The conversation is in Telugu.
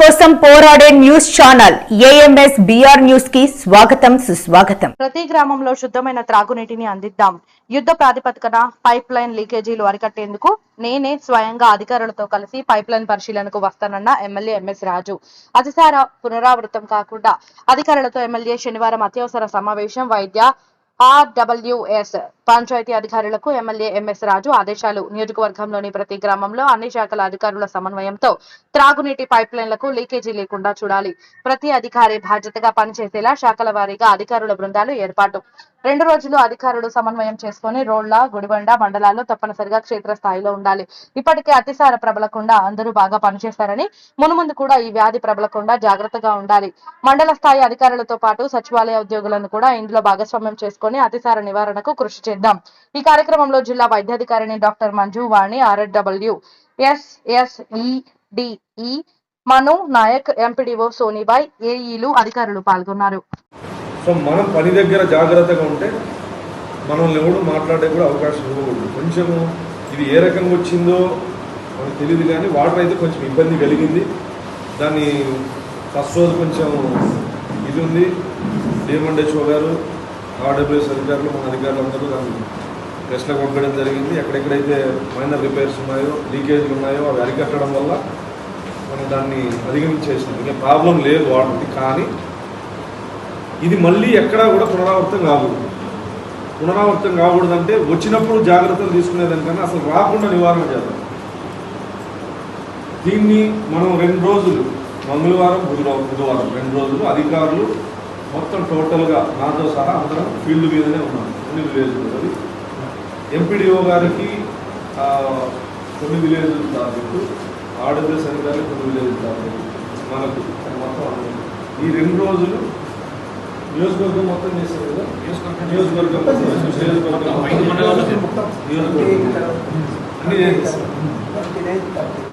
కోసం పోరాడే న్యూస్ ఛానల్ ఏఎంఎస్ బిఆర్ న్యూస్కి స్వాగతం సుస్వాగతం. ప్రతి గ్రామంలో శుద్ధమైన త్రాగునీటిని అందిద్దాం. యుద్ధ ప్రాతిపదికన పైప్ లైన్ లీకేజీలు అరికట్టేందుకు నేనే స్వయంగా అధికారులతో కలిసి పైప్ లైన్ పరిశీలనకు వస్తానన్న ఎమ్మెల్యే ఎంఎస్ రాజు. అతిసార పునరావృతం కాకుండా అధికారులతో ఎమ్మెల్యే శనివారం అత్యవసర సమావేశం వైద్య ఆర్డబ్ల్యూఎస్ పంచాయతీ అధికారులకు ఎమ్మెల్యే ఎంఎస్ రాజు ఆదేశాలు. నియోజకవర్గంలోని ప్రతి గ్రామంలో అన్ని శాఖల అధికారుల సమన్వయంతో త్రాగునీటి పైప్ లైన్లకు లీకేజీ లేకుండా చూడాలి. ప్రతి అధికారి బాధ్యతగా పనిచేసేలా శాఖల వారీగా అధికారుల బృందాలు ఏర్పాటు. రెండు రోజులు అధికారులు సమన్వయం చేసుకుని రోడ్ల గుడిబండ మండలాల్లో తప్పనిసరిగా క్షేత్ర స్థాయిలో ఉండాలి. ఇప్పటికే అతిసార ప్రబలకుండా అందరూ బాగా పనిచేస్తారని మునుముందు కూడా ఈ వ్యాధి ప్రబలకుండా జాగ్రత్తగా ఉండాలి. మండల స్థాయి అధికారులతో పాటు సచివాలయ ఉద్యోగులను కూడా ఇందులో భాగస్వామ్యం చేసుకుని అతిసార నివారణకు కృషి చేద్దాం. ఈ కార్యక్రమంలో జిల్లా వైద్యాధికారిని డాక్టర్ మంజు వాణి ఆర్ఎడ్డబ్ల్యూ ఎస్ఎస్ఈడిఈ మను నాయక్ ఎంపీడీఓ సోనీబాయ్ ఏఈలు అధికారులు పాల్గొన్నారు. సో మనం పని దగ్గర జాగ్రత్తగా ఉంటే మనల్ని ఎవడు మాట్లాడే కూడా అవకాశం ఇవ్వకూడదు. కొంచెము ఇది ఏ రకంగా వచ్చిందో మనకు తెలియదు కానీ వాటర్ అయితే కొంచెం ఇబ్బంది కలిగింది. దాన్ని ఫస్ట్ రోజు కొంచెం ఇది ఉంది. డిఎంఎండ్హెచ్ఓ గారు ఆర్డబ్ల్యూఎస్ అధికారులు మన అధికారులు అందరూ దాన్ని టెస్ట్లకు పంపడం జరిగింది. ఎక్కడెక్కడైతే మైనర్ రిపేర్స్ ఉన్నాయో లీకేజ్లు ఉన్నాయో అవి అరికట్టడం వల్ల మనం దాన్ని అధిగమించేసినాం ఇంకా ప్రాబ్లం లేదు వాటికి కానీ ఇది మళ్ళీ ఎక్కడా కూడా పునరావృతం కాకూడదు. పునరావృతం కాకూడదంటే వచ్చినప్పుడు జాగ్రత్తలు తీసుకునేదానికన్నా అసలు రాకుండా నివారణ చేద్దాం. దీన్ని మనం రెండు రోజులు మంగళవారం బుధవారం బుధవారం రెండు రోజులు అధికారులు మొత్తం టోటల్గా నాతో సహా అందరం ఫీల్డ్ మీదనే ఉన్నాం. అన్ని విలేజ్లు అది. ఎంపీడీఓ గారికి ఆ, కొన్ని విలేజ్లు టార్గెట్ ఆడబ్ల్యూఎస్ అధికారులు కొన్ని విలేజ్ టార్గెట్ మనకు మొత్తం. ఈ రెండు రోజులు నియోజకవర్గం మొత్తం చేశారు కదా? నియోజకవర్గం మొత్తం, నియోజకవర్గం నియోజకవర్గం అన్ని చేసేస్తాం